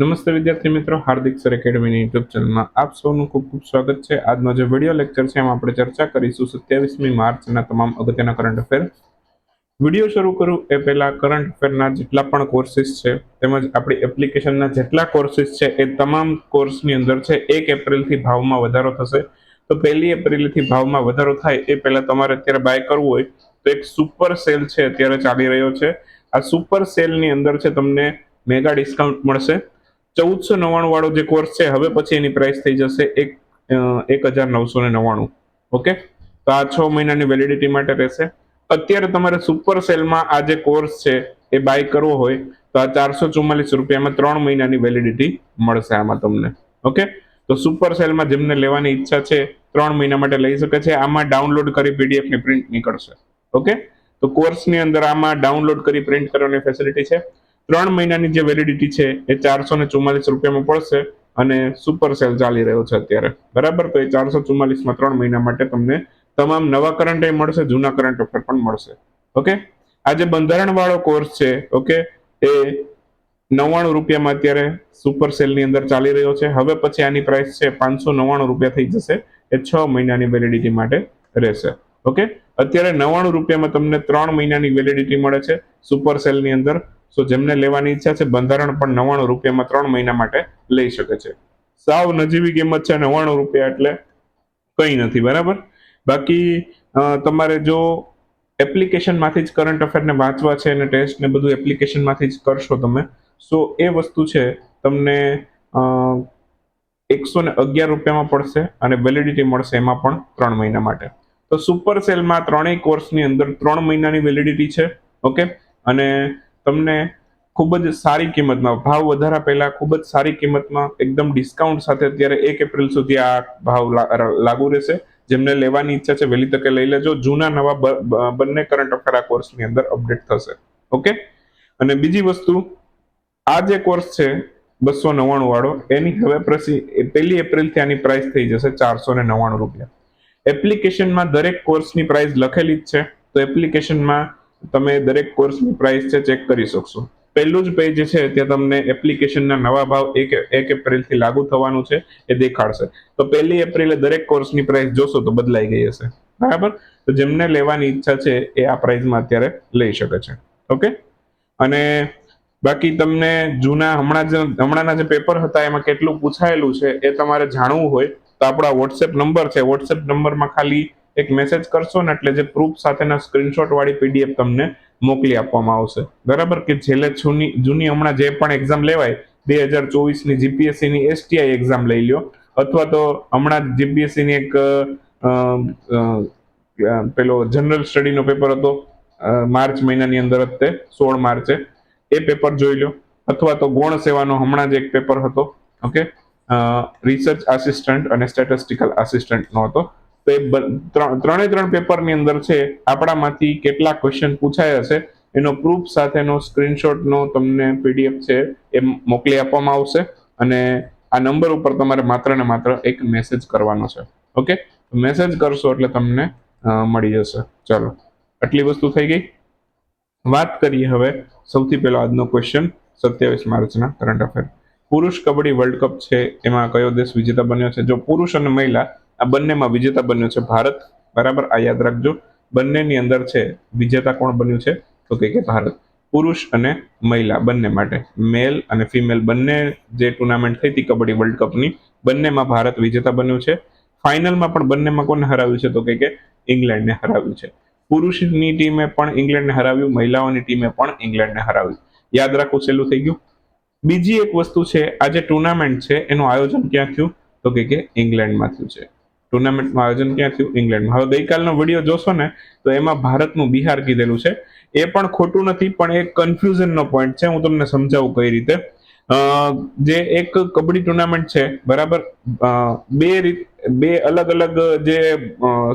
નમસ્તે વિદ્યાર્થી મિત્રો, હાર્દિક સર એકેડમીની યુટ્યુબ ચેનલમાં આપ સૌનું ખૂબ ખૂબ સ્વાગત છે. આજનો જે વીડિયો લેક્ચર છે, એમાં આપણે ચર્ચા કરીશું સત્યાવીસમી માર્ચના તમામ અગત્યના કરંટ અફેર. વીડિયો શરૂ કરું એ પહેલાં કરંટ અફેરના જેટલા પણ કોર્સિસ છે, તેમજ આપણી એપ્લિકેશનના જેટલા કોર્સિસ છે, એ તમામ કોર્સની અંદર છે, એક એપ્રિલથી ભાવમાં વધારો થશે. તો પહેલી એપ્રિલથી ભાવમાં વધારો થાય એ પહેલાં તમારે અત્યારે બાય કરવું હોય, તો એક સુપર સેલ છે અત્યારે ચાલી રહ્યો છે. આ સુપર સેલની અંદર છે, તમને મેગા ડિસ્કાઉન્ટ મળશે. ચૌદસો નવ્વાણું વાળો જે કોર્સ છે, હવે પછી એની પ્રાઇસ થઈ જશે એક એક હજાર નવસો ને નવ્વાણું. ઓકે તો આ છ મહિનાની વેલિડિટી માટે રહેશે. અત્યારે તમારે સુપર સેલમાં આ જે કોર્સ છે, એ બાય કરવો હોય, તો આ ચારસો ચુમ્માલીસ રૂપિયામાં ત્રણ મહિનાની વેલિડિટી મળશે આમાં તમને. ઓકે તો સુપર સેલમાં જેમને લેવાની ઈચ્છા છે, ત્રણ મહિના માટે લઈ શકે છે. આમાં ડાઉનલોડ કરી પીડીએફની પ્રિન્ટ નીકળશે. ઓકે તો કોર્સની અંદર આમાં ડાઉનલોડ કરી પ્રિન્ટ કરવાની ફેસિલિટી છે. ત્રણ મહિનાની જે વેલિડિટી છે એ ચારસો ને ચુમ્માલીસ રૂપિયામાં પડશે અને સુપર સેલ ચાલી રહ્યો છે અત્યારે. બરાબર? તો એ ચારસો ચુમ્માલીસમાં ત્રણ મહિના માટે તમને તમામ નવા કરંટ એ મળશે, જૂના કરંટ અફેર પણ મળશે. ઓકે આ જે બંધારણ વાળો કોર્સ છે ઓકે એ નવ્વાણું રૂપિયામાં અત્યારે સુપર સેલની અંદર ચાલી રહ્યો છે. હવે પછી આની પ્રાઇસ છે પાંચસો નવ્વાણું રૂપિયા થઈ જશે. એ છ મહિનાની વેલિડિટી માટે રહેશે. ઓકે અત્યારે નવ્વાણું રૂપિયામાં તમને ત્રણ મહિનાની વેલિડિટી મળે છે સુપર સેલની અંદર. સો જેમને લેવાની ઈચ્છા છે, બંધારણ પણ નવ્વાણું રૂપિયામાં ત્રણ મહિના માટે લઈ શકે છે. સાવ નજીવી કિંમત છે, નવ્વાણું રૂપિયા એટલે કંઈ નથી, બરાબર? બાકી તમારે જો એપ્લિકેશનમાંથી જ કરંટ અફેરને વાંચવા છે અને ટેસ્ટ ને બધું એપ્લિકેશનમાંથી જ કરશો તમે સો એ વસ્તુ છે, તમને એકસો ને અગિયાર રૂપિયામાં પડશે અને વેલિડિટી મળશે એમાં પણ ત્રણ મહિના માટે. તો સુપર સેલમાં ત્રણેય કોર્સની અંદર ત્રણ મહિનાની વેલિડિટી છે ઓકે અને તમને ખૂબ જ સારી કિંમતમાં ભાવ વધારા પહેલા ખૂબ જ સારી કિંમતમાં એકદમ ડિસ્કાઉન્ટ સાથે અત્યારે એક એપ્રિલ સુધી આ ભાવ લાગુ રહેશે. જેમને લેવાની ઈચ્છા છે વહેલી તકે લઈ લેજો. જૂના નવા બંને કરંટ અફેર આ કોર્સની અંદર અપડેટ થશે. ઓકે અને બીજી વસ્તુ, આ જે કોર્સ છે બસો નવ્વાણું વાળો, એની હવે પ્રસી પહેલી એપ્રિલથી આની પ્રાઇસ થઈ જશે ચારસો ને નવ્વાણું રૂપિયા. એપ્લિકેશનમાં દરેક કોર્સની પ્રાઇસ લખેલી જ છે. તો એપ્લિકેશનમાં તમે દરેક કોર્સની પ્રાઇસ છે ચેક કરી શકશો. પહેલું જ પેજ છે ત્યાં તમને એપ્લિકેશનના નવા ભાવ એક એક એપ્રિલથી લાગુ થવાનું છે, એ દેખાડશે. તો પહેલી એપ્રિલે દરેક કોર્સની પ્રાઇસ જોશો તો બદલાઈ ગઈ હશે. બરાબર? તો જેમને લેવાની ઈચ્છા છે એ આ પ્રાઇસમાં અત્યારે લઈ શકે છે. ઓકે? અને બાકી તમને જૂના હમણાં જ, હમણાંના જે પેપર હતા એમાં કેટલું પૂછાયેલું છે એ તમારે જાણવું હોય, તો આપણા વોટ્સએપ નંબર છે. વોટ્સએપ નંબરમાં ખાલી એક મેસેજ કરશો ને એટલે જે પ્રૂફ સાથેના સ્ક્રીનશોટ વાળી પીડીએફ તમને મોકલી આપવામાં આવશે. બરાબર કે છેલ્લે જૂની જૂની હમણાં જે પણ એક્ઝામ લેવાય, બે હજાર ચોવીસની જીપીએસસીની એસટીઆઈ એક્ઝામ લઈ લ્યો. અથવા તો હમણાં જીપીએસસીની એક પેલો જનરલ સ્ટડીનો પેપર હતો માર્ચ મહિનાની અંદર જ તે, સોળ માર્ચે. એ પેપર જોઈ લો અથવા તો ગૌણ સેવાનો હમણાં જ એક પેપર હતો ઓકે રિસર્ચ આસિસ્ટન્ટ અને સ્ટેટિસ્ટિકલ આસિસ્ટન્ટનો હતો. તો એ ત્રણે, ત્રણ પેપરની અંદર છે, આપણામાંથી કેટલા ક્વેશ્ચન પૂછાયા હશે, એનો પ્રૂફ સાથેનો સ્ક્રીનશોટનો તમને પીડીએફ છે એ મોકલી આપવામાં આવશે અને આ નંબર ઉપર તમારે માત્ર ને માત્ર એક મેસેજ કરવાનો છે. ઓકે મેસેજ કરશો એટલે તમને મળી જશે. ચાલો. આટલી વસ્તુ થઈ ગઈ. વાત કરીએ હવે સૌથી પહેલો આજનો ક્વેશ્ચન સત્યાવીસ માર્ચના કરંટ અફેર પુરુષ કબડ્ડી વર્લ્ડ કપ છે, એમાં કયો દેશ વિજેતા બન્યો છે? જો પુરુષ અને મહિલા આ બંનેમાં વિજેતા બન્યો છે ભારત. બરાબર? આ યાદ રાખજો. બંનેની અંદર છે, વિજેતા કોણ બન્યું છે? તો કે ભારત. પુરુષ અને મહિલા બંને માટે. મેલ અને ફિમેલ બંને જે ટુર્નામેન્ટ થઈ હતી કબડ્ડી વર્લ્ડ કપની, બંનેમાં ભારત વિજેતા બન્યું છે. ફાઇનલમાં પણ બંનેમાં કોને હરાવ્યું છે? તો કે ઇંગ્લેન્ડને હરાવ્યું છે. પુરુષની ટીમે પણ ઇંગ્લેન્ડને હરાવ્યું, મહિલાઓની ટીમે પણ ઇંગ્લેન્ડને હરાવ્યું. યાદ રાખવું સહેલું થઈ ગયું. બીજી એક વસ્તુ છે, આ જે ટુર્નામેન્ટ છે, એનું આયોજન ક્યાં થયું? તો કે ઇંગ્લેન્ડમાં થયું છે. ટુર્નામેન્ટનું આયોજન ક્યાં થયું? ઇંગ્લેન્ડમાં. હવે ગઈકાલનો વીડિયો જોશો ને, તો એમાં ભારતનું બિહાર કીધેલું છે. એ પણ ખોટું નથી, પણ એક કન્ફ્યુઝનનો પોઈન્ટ છે. હું તમને સમજાવું કઈ રીતે. જે એક કબડ્ડી ટુર્નામેન્ટ છે, બરાબર? બે રીત, બે અલગ અલગ જે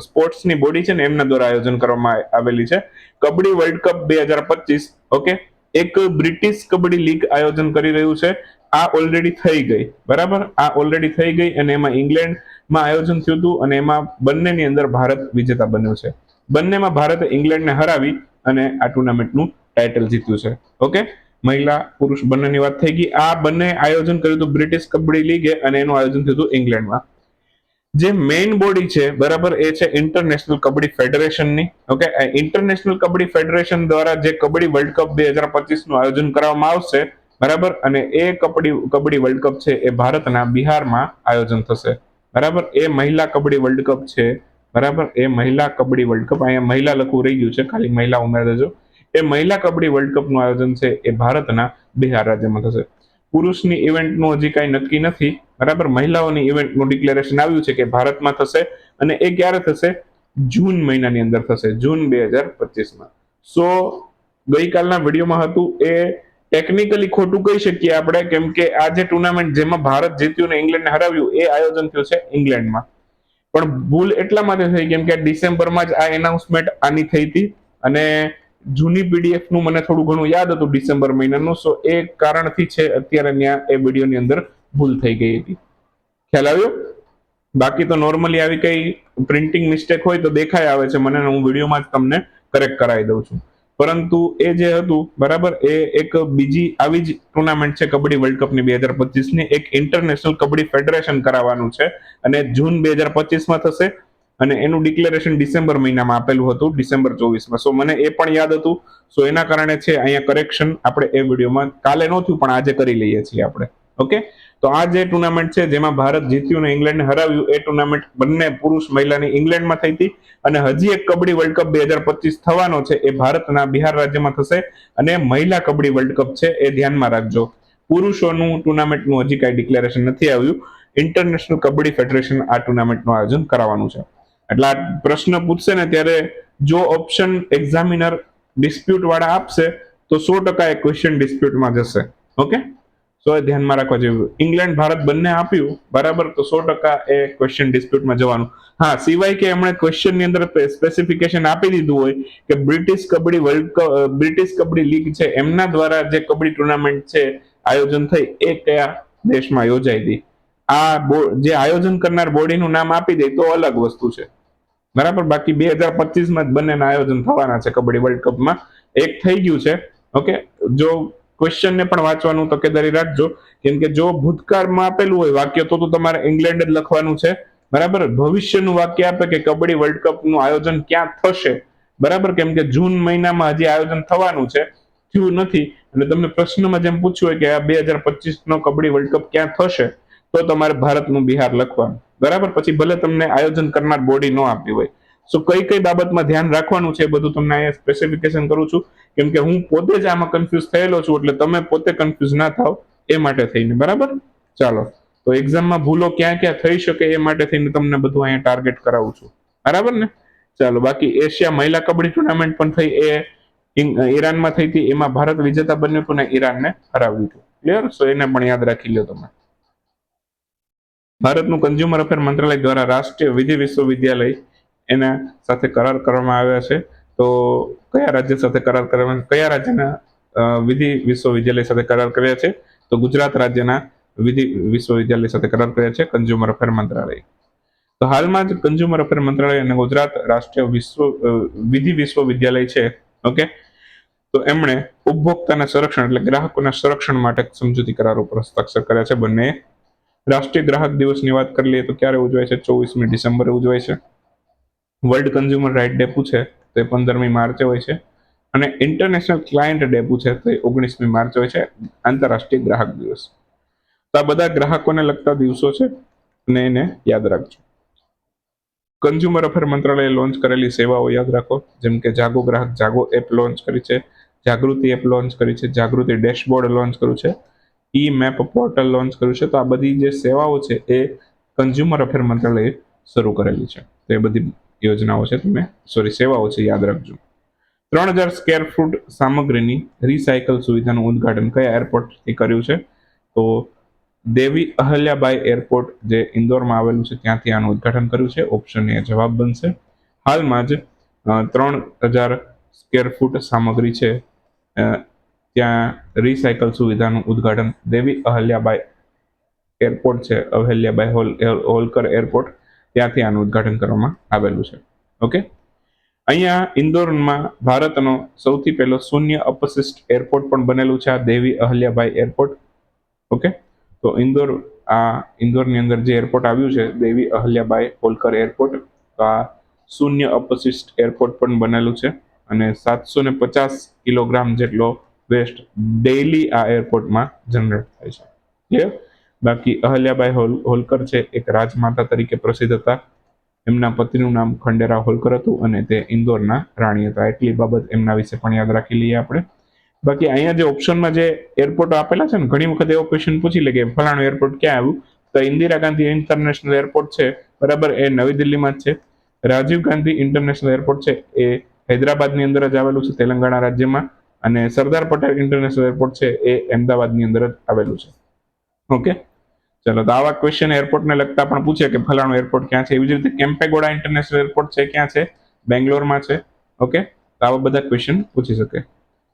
સ્પોર્ટ્સની બોડી છે ને, એમના દ્વારા આયોજન કરવામાં આવેલી છે. કબડ્ડી વર્લ્ડ કપ બે હજાર પચીસ, ઓકે? એક બ્રિટિશ કબડ્ડી લીગ આયોજન કરી રહ્યું છે. આ ઓલરેડી થઈ ગઈ. બરાબર? આ ઓલરેડી થઈ ગઈ અને એમાં ઇંગ્લેન્ડમાં આયોજન થયું હતું અને એમાં બંનેની અંદર ભારત વિજેતા બન્યું છે. બંનેમાં ભારતે ઇંગ્લેન્ડને હરાવી અને આ ટુર્નામેન્ટનું ટાઇટલ જીત્યું છે. ઓકે? મહિલા, પુરુષ બંનેની વાત થઈ ગઈ. આ બંને આયોજન કર્યું હતું બ્રિટિશ કબડ્ડી લીગે અને એનું આયોજન થયું હતું ઇંગ્લેન્ડમાં. જે મેઇન બોડી છે, બરાબર, એ છે ઇન્ટરનેશનલ કબડ્ડી ફેડરેશનની ઓકે? ઇન્ટરનેશનલ કબડ્ડી ફેડરેશન દ્વારા જે કબડ્ડી વર્લ્ડ કપ બે હજાર પચીસનું આયોજન કરવામાં આવશે બરાબર? અને એ કબડ્ડી કબડ્ડી વર્લ્ડ કપ છે એ ભારતના બિહારમાં આયોજન થશે. બરાબર? એ મહિલા કબડ્ડી વર્લ્ડ કપ છે. બરાબર? એ મહિલા કબડ્ડી વર્લ્ડ કપ અહીંયા મહિલા લખવું રહી ગયું છે. ખાલી મહિલા ઉમેરી દેજો. એ મહિલા કબડ્ડી વર્લ્ડ કપનું આયોજન છે એ ભારતના બિહાર રાજ્યમાં થશે. પુરુષની ઇવેન્ટનું હજી કાંઈ નક્કી નથી. બરાબર? મહિલાઓની ઇવેન્ટનું ડિક્લેરેશન આવ્યું છે કે ભારતમાં થશે અને એ ક્યારે થશે? જૂન મહિનાની અંદર થશે. જૂન બે હજાર પચીસમાં. સો ગઈકાલના વિડીયોમાં હતું એ ટેકનિકલી ખોટું કહી શકીએ આપણે, કેમ કે આ જે ટુર્નામેન્ટ જેમાં ભારત જીત્યું ને ઇંગ્લેન્ડને હરાવ્યું, એ આયોજન થયું છે ઇંગ્લેન્ડમાં પણ ભૂલ એટલા માટે થઈ, કેમ કે ડિસેમ્બરમાં જ આ એનાઉન્સમેન્ટ આની થઈ હતી. અને જૂની પીડીએફનું મને થોડું ઘણું યાદ હતું ડિસેમ્બર મહિનાનું સો એ કારણથી છે અત્યારે ત્યાં એ વિડીયોની અંદર ભૂલ થઈ ગઈ હતી. ખ્યાલ આવ્યો? બાકી તો નોર્મલી આવી કઈ પ્રિન્ટિંગ મિસ્ટેક હોય તો દેખાય આવે છે, મને હું વિડીયોમાં જ તમને કરેક્ટ કરાવી દઉં છું. પરંતુ એ જે હતું, બરાબર, એ એક બીજી આવી જ ટુર્નામેન્ટ છે કબડ્ડી વર્લ્ડ કપની બે હજાર પચીસની એક ઇન્ટરનેશનલ કબડ્ડી ફેડરેશન કરાવવાનું છે અને જૂન બે હજાર પચીસમાં થશે અને એનું ડિક્લેરેશન ડિસેમ્બર મહિનામાં આપેલું હતું, ડિસેમ્બર ચોવીસમાં. સો મને એ પણ યાદ હતું. સો એના કારણે છે અહીંયા કરેક્શન આપણે એ વિડીયોમાં કાલે નહોતું પણ આજે કરી લઈએ છીએ આપણે. ઓકે તો આ જે ટુર્નામેન્ટ છે, જેમાં ભારત જીત્યું અને ઇંગ્લેન્ડને હરાવ્યું, એ ટુર્નામેન્ટ બંને પુરુષ મહિલાની ઇંગ્લેન્ડમાં થઈ હતી. અને હજી એક કબડ્ડી વર્લ્ડ કપ બે હજાર પચીસ થવાનો છે, એ ભારતના બિહાર રાજ્યમાં થશે અને મહિલા કબડ્ડી વર્લ્ડ કપ છે, એ ધ્યાનમાં રાખજો. પુરુષોનું ટુર્નામેન્ટનું હજી કાંઈ ડિક્લેરેશન નથી આવ્યું. ઇન્ટરનેશનલ કબડ્ડી ફેડરેશન આ ટુર્નામેન્ટનું આયોજન કરાવવાનું છે. એટલે આ પ્રશ્ન પૂછશે ને, ત્યારે જો ઓપ્શન એક્ઝામિનર ડિસ્પ્યુટ વાળા આપશે, તો સો ટકા એ ક્વેશ્ચન ડિસ્પ્યુટમાં જશે. ઓકે સો એ ધ્યાનમાં રાખવા જેવું ઇંગ્લેન્ડ ભારત બંને આપ્યું. બરાબર? તો સો ટકા એ ક્વેશ્ચન ડિસ્પ્યુટમાં જવાનું. હા, સિવાય કે એમણે ક્વેશ્ચનની અંદર સ્પેસિફિકેશન આપી દીધું હોય કે British kabaddi world cup British kabaddi league છે. એમના દ્વારા જે કબડ્ડી ટુર્નામેન્ટ છે, આયોજન થઈ એ કયા દેશમાં યોજાઈ હતી? આ જે આયોજન કરનાર બોડીનું નામ આપી દે તો અલગ વસ્તુ છે. બરાબર? બાકી બે હજાર પચીસમાં જ બંનેના આયોજન થવાના છે કબડ્ડી વર્લ્ડ કપમાં એક થઈ ગયું છે. ઓકે? જો ક્વેશ્ચનને પણ વાંચવાનું તકેદારી રાખજો. કેમ કે જો ભૂતકાળમાં આપેલું હોય વાક્ય, તો તો તમારે ઇંગ્લેન્ડ જ લખવાનું છે. બરાબર? ભવિષ્યનું વાક્ય આપે કે કબડ્ડી વર્લ્ડ કપનું આયોજન ક્યાં થશે? બરાબર? કેમ કે જૂન મહિનામાં હજી આયોજન થવાનું છે. થયું નથી. અને તમને પ્રશ્નમાં જેમ પૂછ્યું હોય કે આ બે હજાર પચીસ નો કબડ્ડી વર્લ્ડ કપ ક્યાં થશે? તો તમારે ભારતનું બિહાર લખવાનું. બરાબર? પછી ભલે તમને આયોજન કરનાર બોડી ન આપી હોય. સો કઈ કઈ બાબતમાં ધ્યાન રાખવાનું છે બધું તમને અહીંયા સ્પેસિફિકેશન કરું છું. કેમ કે હું પોતે જ આમાં કન્ફ્યુઝ થયેલો છું, એટલે તમે પોતે કન્ફ્યુઝ ના થાવ એ માટે થઈને, બરાબર? ચાલો. તો એક્ઝામમાં ભૂલો ક્યાં ક્યાં થઈ શકે એ માટે થઈને તમને બધું અહીંયા ટાર્ગેટ કરાવું છું. બરાબર ને? ચાલો, બાકી એશિયા મહિલા કબડ્ડી ટુર્નામેન્ટ પણ થઈ, એ ઈરાનમાં થઈ હતી, એમાં ભારત વિજેતા બન્યું હતું ને ઈરાનને હરાવ્યું હતું. ક્લિયર સો એને પણ યાદ રાખી લો તમે. ભારતનું કન્ઝ્યુમર અફેર મંત્રાલય દ્વારા રાષ્ટ્રીય વિધિ વિશ્વવિદ્યાલય એના સાથે કરાર કરવામાં આવ્યા છે. તો કયા રાજ્ય સાથે કરાર કરવામાં કયા રાજ્યના વિધિ વિશ્વવિદ્યાલય સાથે કરાર કર્યા છે? તો ગુજરાત રાજ્યના વિધિ વિશ્વવિદ્યાલય સાથે કરાર કર્યા છે, કન્ઝ્યુમર અફેર મંત્રાલય. તો હાલમાં જ કન્ઝ્યુમર અફેર મંત્રાલય અને ગુજરાત રાષ્ટ્રીય વિશ્વ વિધિ વિશ્વવિદ્યાલય છે, ઓકે? તો એમણે ઉપભોક્તાના સંરક્ષણ એટલે ગ્રાહકોના સંરક્ષણ માટે સમજૂતી કરાર ઉપર હસ્તાક્ષર કર્યા છે બંને રાષ્ટ્રીય ગ્રાહક દિવસની વાત કરી લઈએ તો ક્યારે ઉજવાય છે? ચોવીસમી ડિસેમ્બરે ઉજવાય છે. વર્લ્ડ કન્ઝ્યુમર રાઇટ ડેપુ છે, તો એ પંદરમી માર્ચે હોય છે. અને ઇન્ટરનેશનલ ક્લાયન્ટ ડેપુ છે, તો એ ઓગણીસમી માર્ચ હોય છે, આંતરરાષ્ટ્રીય ગ્રાહક દિવસ. તો આ બધા ગ્રાહકોને લગતા દિવસો છે, અને એને યાદ રાખજો. કન્ઝ્યુમર અફેર મંત્રાલયે લોન્ચ કરેલી સેવાઓ યાદ રાખો, જેમ કે જાગો ગ્રાહક, જાગો એપ લોન્ચ કરી છે, જાગૃતિ એપ લોન્ચ કરી છે, જાગૃતિ ડેશબોર્ડ લોન્ચ કર્યું છે ઈ મેપ પોર્ટલ લોન્ચ કર્યું છે. તો આ બધી જે સેવાઓ છે, એ કન્ઝ્યુમર અફેર મંત્રાલયે શરૂ કરેલી છે. તો એ બધી યોજનાઓ છે તમે સોરી સેવાઓ છે, યાદ રાખજો. ત્રણ હજાર સ્કેર ફૂટ સામગ્રીની રિસાયકલ સુવિધાનું ઉદ્ઘાટન કયા એરપોર્ટથી કર્યું છે? તો દેવી અહલ્યાબાઈ એરપોર્ટ જે ઇન્દોરમાં આવેલું છે, ત્યાંથી આનું ઉદ્ઘાટન કર્યું છે. ઓપ્શન એ જવાબ બનશે. હાલમાં જ ત્રણ હજાર સ્કેર ફૂટ સામગ્રી છે. ત્યાં રિસાયકલ સુવિધાનું ઉદ્ઘાટન દેવી અહલ્યાબાઈ એરપોર્ટ છે, અહલ્યાબાઈ હોલ હોલકર એરપોર્ટ ત્યાંથી આનું ઉદ્ઘાટન કરવામાં આવેલું છે. ઓકે અહીંયા ઇન્દોરમાં ભારતનો સૌથી પહેલો શૂન્ય અપશિષ્ટ એરપોર્ટ પણ બનેલું છે, આ દેવી અહલ્યાભાઈ એરપોર્ટ. ઓકે તો ઇન્દોર, આ ઇન્દોરની અંદર જે એરપોર્ટ આવ્યું છે, દેવી અહલ્યાબાઈ હોલકર એરપોર્ટ, તો આ શૂન્ય અપશિષ્ટ એરપોર્ટ પણ બનેલું છે અને સાતસો ને પચાસ કિલોગ્રામ જેટલો વેસ્ટ ડેઇલી આ એરપોર્ટમાં જનરેટ થાય છે. ક્લિયર બાકી અહલ્યાબાઈ હોલ, હોલકર છે, એક રાજમાતા તરીકે પ્રસિદ્ધ હતા. એમના પતિનું નામ ખંડેરાવ હોલકર હતું અને તે ઇન્દોરના રાણી હતા. એટલી બાબત એમના વિશે પણ યાદ રાખી લઈએ આપણે. બાકી અહીંયા જે ઓપ્શનમાં જે એરપોર્ટ આપેલા છે ને, ઘણી વખત એવો ક્વેશ્ચન પૂછી લે કે ફલાણું એરપોર્ટ ક્યાં આવ્યું? તો ઇન્દિરા ગાંધી ઇન્ટરનેશનલ એરપોર્ટ છે. બરાબર, એ નવી દિલ્હીમાં જ છે. રાજીવ ગાંધી ઇન્ટરનેશનલ એરપોર્ટ છે. એ હૈદરાબાદની અંદર જ આવેલું છે, તેલંગાણા રાજ્યમાં. અને સરદાર પટેલ ઇન્ટરનેશનલ એરપોર્ટ છે, એ અમદાવાદની અંદર જ આવેલું છે. ઓકે? ચલો, તો આવા ક્વેશ્ચન એરપોર્ટને લગતા પણ પૂછે કે ફલાણું એરપોર્ટ ક્યાં છે? એવી જ રીતે કેમ્પેગોડા ઇન્ટરનેશનલ એરપોર્ટ છે, ક્યાં છે? બેંગ્લોરમાં છે, ઓકે? તો આવા બધા ક્વેશ્ચન પૂછી શકે.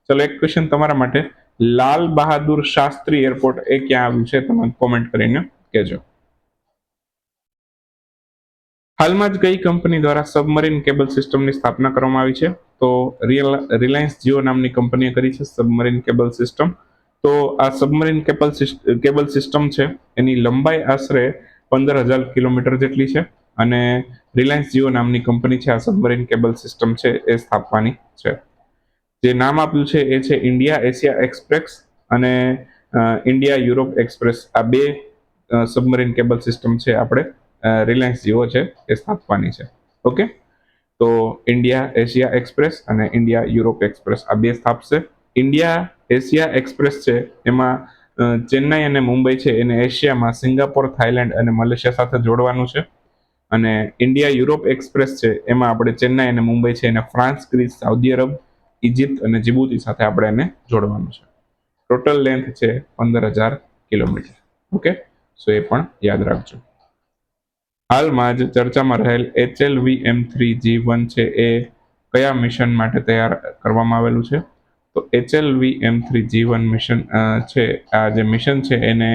ચલો, એક ક્વેશ્ચન તમારા માટે. લાલ બહાદુર શાસ્ત્રી એરપોર્ટ એ ક્યાં આવ્યું છે? તમે કોમેન્ટ કરીને કહેજો. હાલમાં જ કઈ કંપની દ્વારા સબમરીન કેબલ સિસ્ટમની સ્થાપના કરવામાં આવી છે? તો રિલાયન્સ જીઓ નામની કંપનીએ કરી છે સબમરીન કેબલ સિસ્ટમ તો આ સબમરીન કેબલ કેબલ સિસ્ટમ છે, એની લંબાઈ આશરે પંદર હજાર કિલોમીટર જેટલી છે અને રિલાયન્સ જીઓ નામની કંપની છે, આ સબમરીન કેબલ સિસ્ટમ છે, એ સ્થાપવાની છે. જે નામ આપ્યું છે, એ છે ઇન્ડિયા એશિયા એક્સપ્રેસ અને ઇન્ડિયા યુરોપ એક્સપ્રેસ આ બે સબમરીન કેબલ સિસ્ટમ છે આપણે રિલાયન્સ જીઓ છે, એ સ્થાપવાની છે. ઓકે તો ઇન્ડિયા એશિયા એક્સપ્રેસ અને ઇન્ડિયા યુરોપ એક્સપ્રેસ આ બે સ્થાપશે ઇન્ડિયા એશિયા એક્સપ્રેસ છે. એમાં ચેન્નાઈ અને મુંબઈ છે. એને એશિયામાં સિંગાપોર થાઈલેન્ડ અને મલેશિયા સાથે જોડવાનું છે. અને ઇન્ડિયા યુરોપ એક્સપ્રેસ છે. એમાં આપણે ચેન્નાઈ અને મુંબઈ છે. એને France, Greece, Saudi Arab Egypt અને જીબુતી સાથે આપણે એને જોડવાનું છે. ટોટલ લેન્થ છે પંદર હજાર કિલોમીટર. ઓકે? સો એ પણ યાદ રાખજો. હાલમાં જ ચર્ચામાં રહેલ એચએલવી એમ થ્રી જી વન છે. એ કયા મિશન માટે તૈયાર કરવામાં આવેલું છે? તો HLV M three G one mission છે, આ જે મિશન છે એને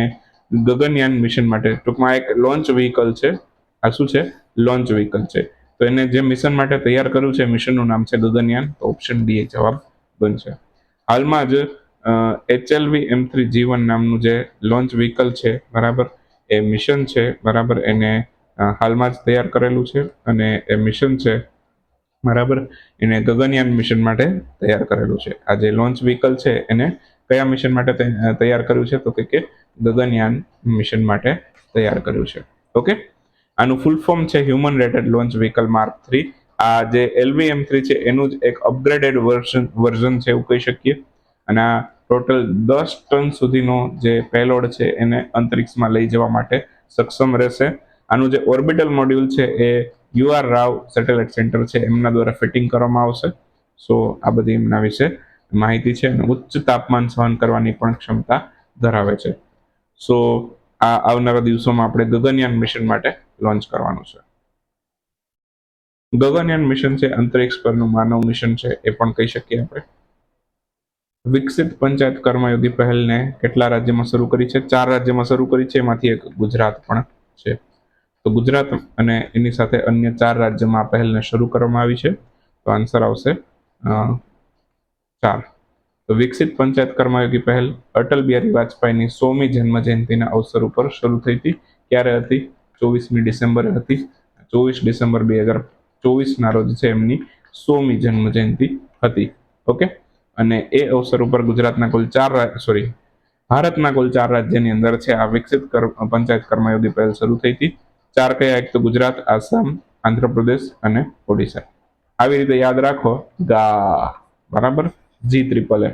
ગગનયાન મિશન માટે ટૂંકમાં એક લોન્ચ વ્હીકલ છે. આ શું છે? લોન્ચ વ્હીકલ છે. તો એને જે મિશન માટે તૈયાર કર્યું છે, મિશનનું નામ છે ગગનયાન, તો ઓપ્શન ડી એ જવાબ બનશે. હાલમાં જ એચએલવી એમ થ્રી જી વન નામનું જે લોન્ચ વ્હીકલ છે, બરાબર, એ મિશન છે, બરાબર, એને હાલમાં જ તૈયાર કરેલું છે અને એ મિશન છે બરાબર? એને ગગનયાન મિશન માટે તૈયાર કરેલું છે. આ જે લોન્ચ વ્હીકલ છે, એને કયા મિશન માટે તૈયાર કર્યું છે? તો કે ગગનયાન મિશન માટે તૈયાર કર્યું છે. ઓકે? આનું ફૂલ ફોર્મ છે human rated launch vehicle mark three આ જે એલવીએમ થ્રી છે, એનું જ એક અપગ્રેડેડ વર્ઝન વર્ઝન છે એવું કહી શકીએ. અને આ ટોટલ દસ ટન સુધીનો જે પેલોડ છે, એને અંતરિક્ષમાં લઈ જવા માટે સક્ષમ રહેશે. આનું જે ઓર્બિટલ મોડ્યુલ છે, એ U R Rao satellite centre છે, એમના દ્વારા ફિટિંગ કરવામાં આવશે. સો, આ બધી એમના વિશે માહિતી છે અને ઉચ્ચ તાપમાન સહન કરવાની પણ ક્ષમતા ધરાવે છે. સો, આ આવનારા દિવસોમાં આપણે ગગનયાન મિશન માટે લોન્ચ કરવાનું છે. ગગનયાન મિશન છે, અંતરિક્ષ પરનું માનવ મિશન છે, એ પણ કહી શકીએ આપણે. વિકસિત પંચાયત કર્મયોગી પહેલને કેટલા રાજ્યમાં શરૂ કરી છે? ચાર રાજ્યમાં શરૂ કરી છે, એમાંથી એક ગુજરાત પણ છે. તો ગુજરાત અને એની સાથે અન્ય ચાર રાજ્યમાં આ પહેલને શરૂ કરવામાં આવી છે. તો આન્સર આવશે ચાર. તો વિકસિત પંચાયત કર્મયોગી પહેલ અટલ બિહારી વાજપેયીની સોમી જન્મ જયંતિના અવસર ઉપર શરૂ થઈ હતી. ક્યારે હતી? ચોવીસમી ડિસેમ્બરે હતી. ચોવીસ ડિસેમ્બર બે હજાર ચોવીસના રોજ છે એમની સોમી જન્મ જયંતિ હતી. ઓકે? અને એ અવસર ઉપર ગુજરાતના કુલ ચાર સોરી, ભારતના કુલ ચાર રાજ્યની અંદર છે આ વિકસિત પંચાયત કર્મયોગી પહેલ શરૂ થઈ હતી. ચાર કયા એક તો ગુજરાત, આસામ, આંધ્રપ્રદેશ અને ઓડિશા. આવી રીતે યાદ રાખો, ગા, બરાબર? G triple A.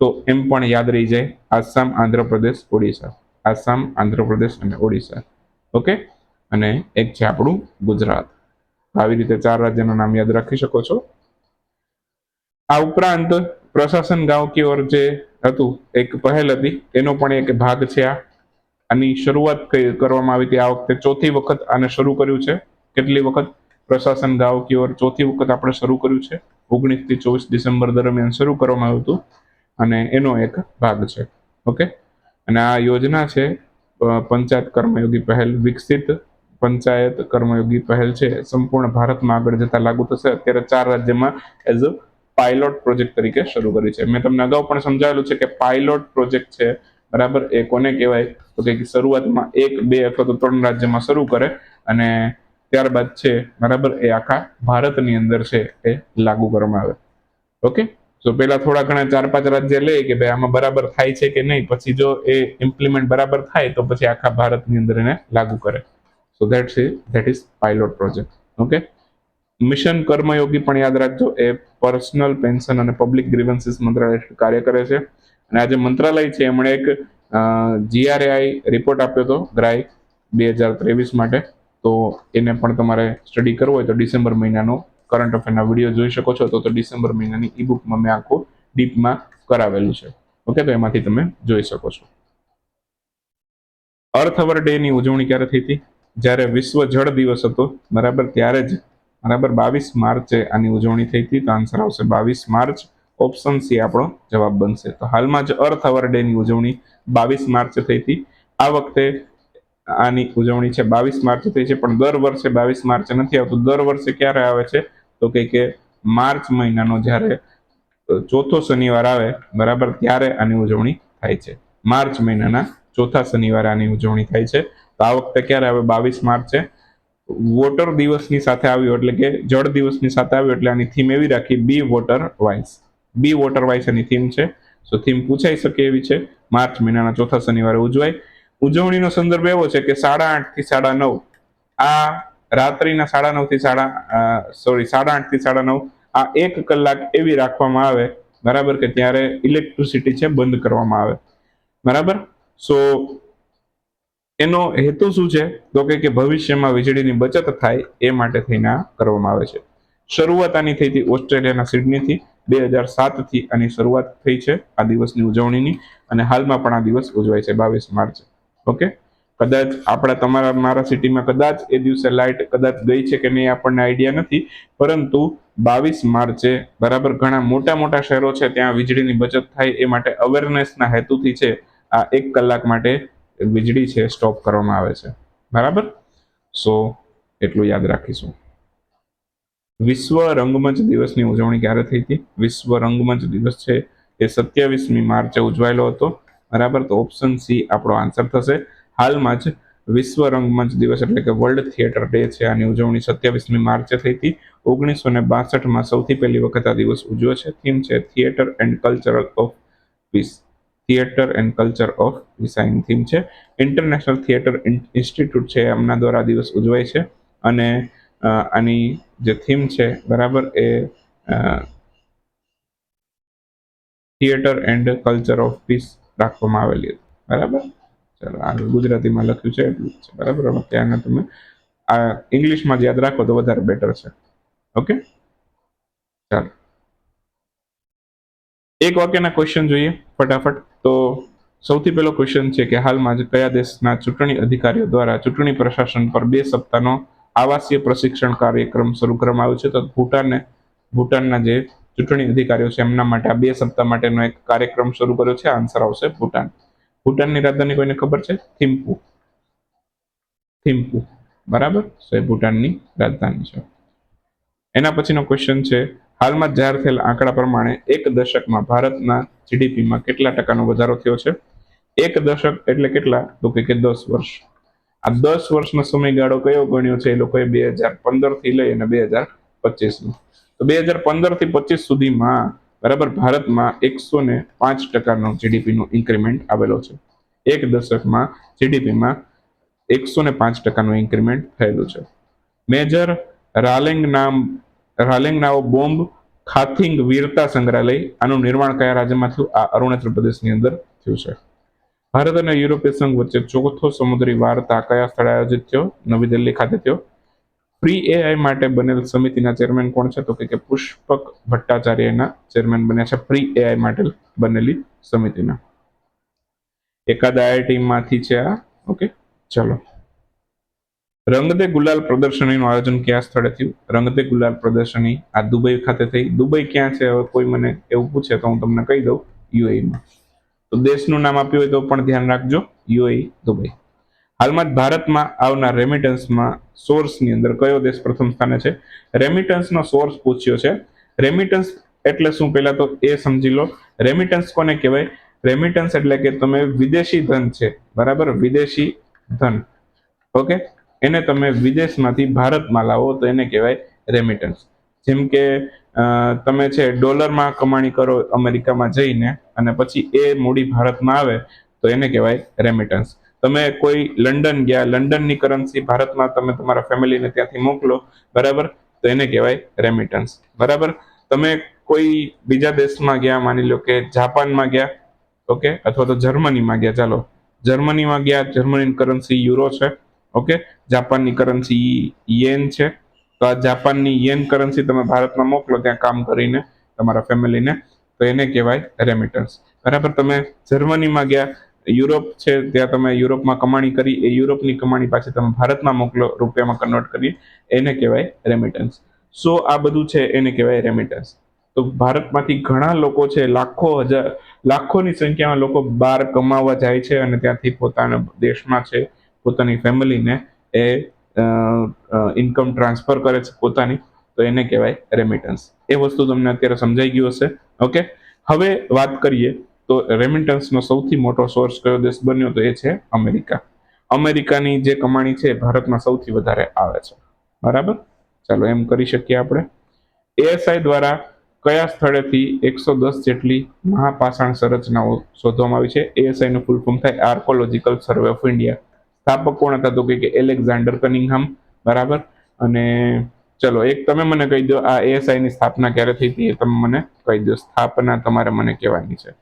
તો એમ પણ યાદ રહી જાય, આસામ, આંધ્રપ્રદેશ, ઓડિશા. આસામ, આંધ્રપ્રદેશ અને ઓડિશા. ઓકે? અને એક છે આપણું ગુજરાત. આવી રીતે ચાર રાજ્યનું નામ યાદ રાખી શકો છો. આ ઉપરાંત પ્રશાસન ગાંવ કી ઓર જે હતું, એક પહેલ હતી, એનો પણ એક ભાગ છે આ. આની શરૂઆત કરવામાં આવી હતી? આ વખતે ચોથી વખત આને શરૂ કર્યું છે. કેટલી વખત? પ્રશાસન ગાંવ કી ચોથી વખત આપણે શરૂ કર્યું છે. ઓગણીસથી ચોવીસ ડિસેમ્બર દરમિયાન શરૂ કરવામાં આવ્યું હતું અને એનો એક ભાગ છે. ઓકે? અને આ યોજના છે પંચાયત કર્મયોગી પહેલ, વિકસિત પંચાયત કર્મયોગી પહેલ છે. સંપૂર્ણ ભારતમાં આગળ જતા લાગુ થશે. અત્યારે ચાર રાજ્યમાં એઝ અ પાયલોટ પ્રોજેક્ટ તરીકે શરૂ કરી છે. મેં તમને અગાઉ પણ સમજાવેલું છે કે પાયલોટ પ્રોજેક્ટ છે. બરાબર? એ કોને કહેવાય? તો કે શરૂઆતમાં એક, બે અથવા તો ત્રણ રાજ્યમાં શરૂ કરે અને ત્યારબાદ છે, બરાબર, એ આખા ભારતની અંદર છે એ લાગુ કરવામાં આવે. ઓકે? તો પેલા થોડા ઘણા ચાર, પાંચ રાજ્ય લે કે ભાઈ આમાં બરાબર થાય છે કે નહીં? પછી જો એ ઇમ્પ્લિમેન્ટ બરાબર થાય તો પછી આખા ભારતની અંદર એને લાગુ કરે. So that is that is pilot project okay? Mission Karmayogi પણ યાદ રાખજો, એ પર્સનલ પેન્શન અને પબ્લિક ગ્રીવન્સીસ મંત્રાલય કાર્ય કરે છે. અને આ જે મંત્રાલય છે, એમણે એક જીઆરએઆઈ રિપોર્ટ આપ્યો હતો ગ્રાય બે હજાર ત્રેવીસ માટે. તો એને પણ તમારે સ્ટડી કરવો હોય તો ડિસેમ્બર મહિનાનો કરંટ અફેરના વીડિયો જોઈ શકો છો. તો ડિસેમ્બર મહિનાની ઈ બુકમાં મેં આખું ડીપમાં કરાવેલું છે. ઓકે તો એમાંથી તમે જોઈ શકો છો. અર્થ અવર ડે ની ઉજવણી ક્યારે થઈ હતી? જ્યારે વિશ્વ જળ દિવસ હતો, બરાબર ત્યારે જ. બરાબર, બાવીસ માર્ચે આની ઉજવણી થઈ હતી. તો આન્સર આવશે બાવીસ માર્ચ ઓપ્શન સી આપણો જવાબ બનશે. તો હાલમાં જ અર્થ અવર ડેની ઉજવણી બાવીસ માર્ચ થઈ હતી. આ વખતે આની ઉજવણી છે બાવીસ માર્ચ થઈ છે, પણ દર વર્ષે બાવીસ માર્ચ નથી આવતું. દર વર્ષે ક્યારે આવે છે? તો કે કે માર્ચ મહિનાનો જ્યારે ચોથો શનિવાર આવે, બરાબર, ત્યારે આની ઉજવણી થાય છે. માર્ચ મહિનાના ચોથા શનિવારે આની ઉજવણી થાય છે. તો આ વખતે ક્યારે આવે? બાવીસ માર્ચે વોટર દિવસની સાથે આવ્યું, એટલે કે જળ દિવસની સાથે આવ્યું, એટલે આની થીમ એવી રાખી be water wise be water wise any theme છે. સો થીમ પૂછાઈ શકે એવી છે. માર્ચ મહિનાના ચોથા શનિવારે ઉજવાય. ઉજવણીનો સંદર્ભ એવો છે કે સાડા આઠથી સાડા નવ. આ રાત્રિના સાડા નવથી સાડા સોરી સાડા આઠથી સાડા નવ. આ એક કલાક એવી રાખવામાં આવે, બરાબર, કે ત્યારે ઇલેક્ટ્રિસિટી છે બંધ કરવામાં આવે. બરાબર? સો એનો હેતુ શું છે? તો કે કે ભવિષ્યમાં વીજળીની બચત થાય એ માટે થઈને આ કરવામાં આવે છે. શરૂઆત આની થઈ હતી ઓસ્ટ્રેલિયાના સિડનીથી. બે હજાર સાતથી આની શરૂઆત થઈ છે આ દિવસની ઉજવણીની અને હાલમાં પણ આ દિવસ ઉજવાય છે બાવીસ માર્ચ. ઓકે? કદાચ આપણા તમારા, મારા સિટીમાં કદાચ એ દિવસે લાઇટ કદાચ ગઈ છે કે નહીં આપણને આઈડિયા નથી, પરંતુ બાવીસ માર્ચે બરાબર ઘણા મોટા મોટા શહેરો છે ત્યાં વીજળીની બચત થાય એ માટે અવેરનેસના હેતુથી છે આ એક કલાક માટે વીજળી છે સ્ટોપ કરવામાં આવે છે. બરાબર? સો એટલું યાદ રાખીશું. વિશ્વ રંગમંચ દિવસની ઉજવણી ક્યારે થઈ હતી? વિશ્વ રંગમંચ દિવસ છે એ સત્યાવીસમી માર્ચે ઉજવાયેલો હતો. બરાબર? તો ઓપ્શન સી આપણો આન્સર થશે. હાલમાં જ વિશ્વ રંગમંચ દિવસ એટલે કે વર્લ્ડ થિયેટર ડે છે. આની ઉજવણી સત્યાવીસમી માર્ચે થઈ હતી. ઓગણીસો ને બાસઠમાં સૌથી પહેલી વખત આ દિવસ ઉજવ્યો છે. થીમ છે theatre and cultural of peace theatre and culture of design theme છે. ઇન્ટરનેશનલ થિયેટર ઇન્સ્ટિટ્યૂટ છે એમના દ્વારા દિવસ ઉજવાય છે. અને આની જે થીમ છે, બરાબર, એ theatre and culture of peace રાખવામાં આવેલી હતી. બરાબર? ચાલો આગળ ગુજરાતીમાં લખ્યું છે, એટલું છે. બરાબર? હવે ત્યાંના તમે, આ ઇંગ્લિશમાં યાદ રાખો તો વધારે બેટર છે. ઓકે ચાલો. એક વાક્યના ક્વેશ્ચન જોઈએ, ફટાફટ. તો સૌથી પહેલો ક્વેશ્ચન છે કે હાલમાં જ કયા દેશના ચૂંટણી અધિકારીઓ દ્વારા ચૂંટણી પ્રશાસન પર બે સપ્તાહનો આવાસીય પ્રશિક્ષણ કાર્યક્રમ શરૂ કરવામાં આવ્યો છે. તો ભૂટાને ભૂટાનના જે ચૂંટણી અધિકારીઓ છે, એમના માટે આ બે સપ્તાહ માટેનો એક કાર્યક્રમ શરૂ કર્યો છે. આન્સર આવશે ભૂટાન. ભૂટાનની રાજધાની કોઈને ખબર છે? થિમ્પુ. થિમ્પુ. બરાબર? એ ભૂટાનની રાજધાની છે. એના પછીનો ક્વેશ્ચન છે, હાલમાં જાહેર થયેલ આંકડા પ્રમાણે એક દશકમાં ભારતના જીડીપીમાં કેટલા ટકાનો વધારો થયો છે? એક દશક એટલે કેટલા? તો કે દસ વર્ષ. આ દસ વર્ષનો સમયગાળો કયો ગણ્યો છે એ લોકોએ બે હજાર પંદરથી લઈ અને બે હજાર પચીસનો. તો બે હજાર પંદરથી પચીસ સુધીમાં બરાબર ભારતમાં એકસો ને પાંચ ટકાનો જીડીપીનો ઇન્ક્રીમેન્ટ આવેલો છે. એક દશકમાં જીડીપીમાં એકસો ને પાંચ ટકાનું ઇન્ક્રીમેન્ટ થયેલું છે. મેજર રાલેંગ નામ, રાલેંગ નાઓ બોમ્બ ખાથિંગ વીરતા સંગ્રહાલય આનું નિર્માણ કયા રાજ્યમાં થયું? આ અરુણાચલ પ્રદેશની અંદર થયું છે. ભારત અને યુરોપીય સંઘ વચ્ચે ચોથો સમુદ્રી વાર્તા કયા સ્થળે આયોજિત થયો? નવી દિલ્હી ખાતે થયો. ફ્રી એઆઈ માટે બનેલ સમિતિના ચેરમેન કોણ છે? તો કે પુષ્પક ભટ્ટાચાર્યના ચેરમેન બન્યા છે ફ્રી એઆઈ માટે બનેલી સમિતિના. એકાદ આઈઆઈટી માંથી છે આ? ઓકે ચલો. રંગદે ગુલાલ પ્રદર્શનીનું આયોજન કયા સ્થળે થયું? રંગદે ગુલાલ પ્રદર્શની આ દુબઈ ખાતે થઈ. દુબઈ ક્યાં છે? હવે કોઈ મને એવું પૂછે તો હું તમને કહી દઉં યુએઈમાં. તો દેશનું નામ આપ્યું હોય તો પણ ધ્યાન રાખજો. યુએઈ દુબઈ હાલમાં જ ભારતમાં આવનાર રેમિટન્સમાં સોર્સની અંદર કયો દેશ પ્રથમ સ્થાને છે? રેમિટન્સનો સોર્સ પૂછ્યો છે. રેમિટન્સ એટલે શું? પહેલાં તો એ સમજી લો. રેમિટન્સ કોને કહેવાય? રેમિટન્સ એટલે કે તમે વિદેશી ધન છે. બરાબર? વિદેશી ધન. ઓકે? એને તમે વિદેશમાંથી ભારતમાં લાવો તો એને કહેવાય રેમિટન્સ જેમ કે તમે છે, ડોલરમાં કમાણી કરો અમેરિકામાં જઈને અને પછી એ મૂડી ભારતમાં આવે, તો એને કહેવાય રેમિટન્સ તમે કોઈ લંડન ગયા, લંડનની કરન્સી ભારતમાં તમે તમારા ફેમિલીને ત્યાંથી મોકલો, બરાબર? તો એને કહેવાય રેમિટન્સ બરાબર? તમે કોઈ બીજા દેશમાં ગયા, માની લો કે જાપાનમાં ગયા, ઓકે? અથવા તો જર્મનીમાં ગયા, ચાલો. જર્મનીમાં ગયા, જર્મનીની કરન્સી યુરો છે, ઓકે? જાપાનની કરન્સી યેન છે તો આ જાપાનની યેન કરન્સી તમે ભારતમાં મોકલો, ત્યાં કામ કરીને તમારા ફેમિલીને, તો એને કહેવાય રેમિટન્સ બરાબર, તમે જર્મનીમાં ગયા, યુરોપ છે, ત્યાં તમે યુરોપમાં કમાણી કરી, એ યુરોપની કમાણી પાછી તમે ભારતમાં મોકલો, રૂપિયામાં કન્વર્ટ કરી, એને કહેવાય રેમિટન્સ સો આ બધું છે, એને કહેવાય રેમિટન્સ તો ભારતમાંથી ઘણા લોકો છે, લાખો હજાર, લાખોની સંખ્યામાં લોકો બહાર કમાવા જાય છે અને ત્યાંથી પોતાના દેશમાં છે, પોતાની ફેમિલીને એ ઇન્કમ ટ્રાન્સફર કરે છે પોતાની, તો એને કહેવાય રેમિટન્સ એ વસ્તુ તમને અત્યારે સમજાઈ ગયું હશે. ઓકે હવે વાત કરીએ, તો રેમિટન્સનો સૌથી મોટો સોર્સ કયો દેશ બન્યો તો એ છે અમેરિકા. અમેરિકાની જે કમાણી છે ભારતમાં સૌથી વધારે આવે છે. બરાબર? ચાલો એમ કરી શકીએ આપણે. એએસઆઈ દ્વારા કયા સ્થળેથી એકસો દસ જેટલી મહાપાષાણ સંરચનાઓ શોધવામાં આવી છે? એએસઆઈનું ફૂલ ફોર્મ થાય આર્કોલોજીકલ સર્વે ઓફ ઇન્ડિયા સ્થાપક કોણ હતા તો કે એલેક્ઝાન્ડર કનિંગહામ બરાબર? અને ચલો, એક તમે મને કહી દો, આ એએસઆઈ ની સ્થાપના ક્યારે થઈ હતી એ તમે મને કહી દો. સ્થાપના તમારે મને કહેવાની છે.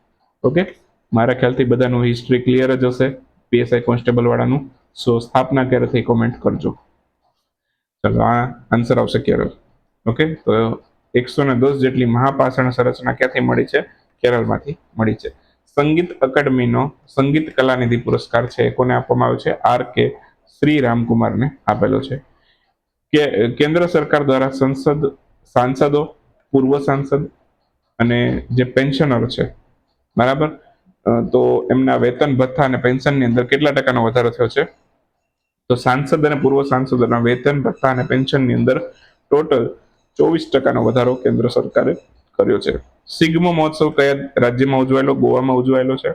ઓકે? મારા ખ્યાલથી બધાનું હિસ્ટ્રી ક્લિયર જ હશે પીએસઆઈ કોન્સ્ટેબલ વાળાનું. સો સ્થાપના ક્યારે થઈ કોમેન્ટ કરજો. ચલો, આ આન્સર આવશે ક્યારે ઓકે? તો એકસો ને દસ જેટલી મહાપાષાણ સંરચના ક્યાંથી મળી છે? કેરળમાંથી મળી છે. સંગીત અકાદમીનો સંગીત કલાનિધિ પુરસ્કાર છે કોને આપવામાં આવ્યો છે? આર કે શ્રી રામકુમારને આપેલો છે. કે, કેન્દ્ર સરકાર દ્વારા સંસદ, સાંસદો, પૂર્વ સાંસદ અને જે પેન્શનરો છે, બરાબર? તો એમના વેતન, ભથ્થા અને પેન્શનની અંદર કેટલા ટકાનો વધારો થયો છે? તો સાંસદ અને પૂર્વ સાંસદોના વેતન, ભથ્થા અને પેન્શનની અંદર ટોટલ ચોવીસ ટકાનો વધારો કેન્દ્ર સરકારે કર્યો છે. સિગ્મો મહોત્સવ કયા રાજ્યમાં ઉજવાયેલો? ગોવામાં ઉજવાયેલો છે.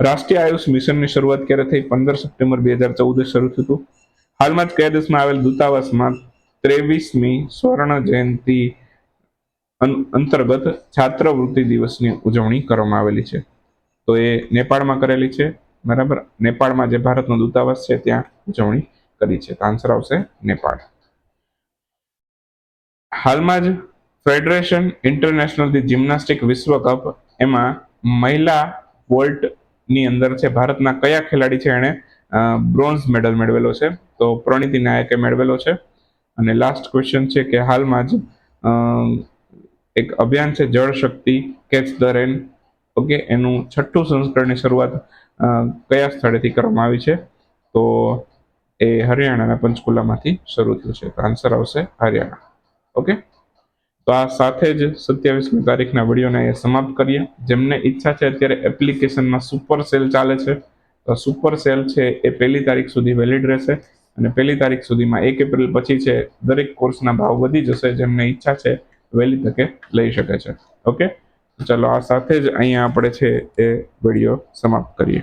રાષ્ટ્રીય આયુષ મિશનની શરૂઆત ક્યારે થઈ? પંદર સપ્ટેમ્બર બે હજાર ચૌદ શરૂ થયું હાલમાં જ કયા દેશમાં આવેલ દૂતાવાસમાં ત્રેવીસમી સ્વર્ણ જયંતિ અંતર્ગત છાત્રવૃત્તિ દિવસની ઉજવણી કરવામાં આવેલી છે. તો એ નેપાળમાં કરેલી છે. બરાબર? નેપાળમાં જે ભારતનો દૂતાવાસ છે, ત્યાં ઉજવણી કરી છે. તો આન્સર આવશે નેપાળ. હાલમાં જ ફેડરેશન ઇન્ટરનેશનલ ધી જિમ્નાસ્ટિક વિશ્વ કપ એમાં મહિલા વોલ્ટની અંદર છે. ભારતના કયા ખેલાડી છે એણે બ્રોન્ઝ મેડલ મેળવેલો છે. તો પ્રણીતિ નાયકે મેળવેલો છે. અને લાસ્ટ ક્વેશ્ચન છે કે હાલમાં જ એક અભિયાન છે, Jal Shakti catch the rain okay, એનું છઠ્ઠું સંસ્કરણની શરૂઆત કયા સ્થળેથી કરવામાં આવી છે? તો એ હરિયાણાના પંચકુલામાંથી શરૂ થયું છે. તો આન્સર આવશે હરિયાણા. ઓકે? તો આ સાથે જ સત્યાવીસમી તારીખના વિડીયોને અહીંયા સમાપ્ત કરીએ. જેમને ઈચ્છા છે અત્યારે એપ્લિકેશનમાં સુપર સેલ ચાલે છે, તો સુપર સેલ છે એ પહેલી તારીખ સુધી વેલિડ રહેશે અને પહેલી તારીખ સુધીમાં એક એપ્રિલ પછી છે દરેક કોર્સના ભાવ વધી જશે, જેમને ઈચ્છા છે વહેલી તકે લઈ શકે છે. ઓકે? ચાલો આ સાથે જ અહીંયા આપણે છે એ વીડિયો સમાપ્ત કરીએ.